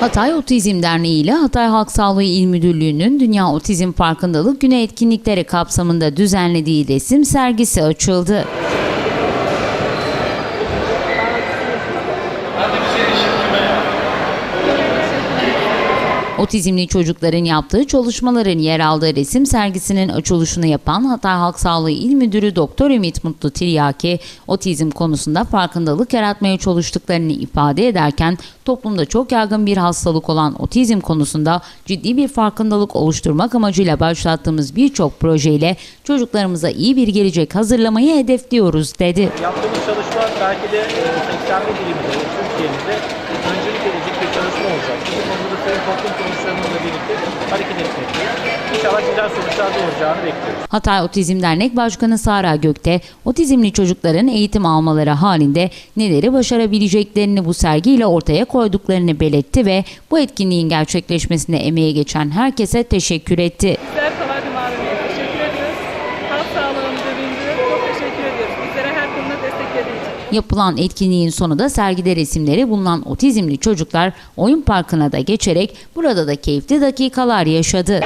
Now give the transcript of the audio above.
Hatay Otizm Derneği ile Hatay Halk Sağlığı İl Müdürlüğü'nün Dünya Otizm Farkındalık Günü etkinlikleri kapsamında düzenlediği resim sergisi açıldı. Otizmli çocukların yaptığı çalışmaların yer aldığı resim sergisinin açılışını yapan Hatay Halk Sağlığı İl Müdürü Doktor Ümit Mutlu Tiryaki, otizm konusunda farkındalık yaratmaya çalıştıklarını ifade ederken toplumda çok yaygın bir hastalık olan otizm konusunda ciddi bir farkındalık oluşturmak amacıyla başlattığımız birçok projeyle çocuklarımıza iyi bir gelecek hazırlamayı hedefliyoruz dedi. Yaptığımız çalışma belki de e, 81 ilimizde, Türkiye'mizde öncülük edecek bir çalışma olacak. Bu konuda da sivil toplum kuruluşlarımızla birlikte hareket etmekteyiz. İnşallah güzel sonuçlar doğuracağını bekliyoruz. Hatay Otizm Dernek Başkanı Sara Gökte, otizmli çocukların eğitim almaları halinde neleri başarabileceklerini bu sergiyle ortaya koyduklarını belirtti ve bu etkinliğin gerçekleşmesine emeği geçen herkese teşekkür etti. Bizler Yapılan etkinliğin sonunda sergide resimleri bulunan otizmli çocuklar oyun parkına da geçerek burada da keyifli dakikalar yaşadı.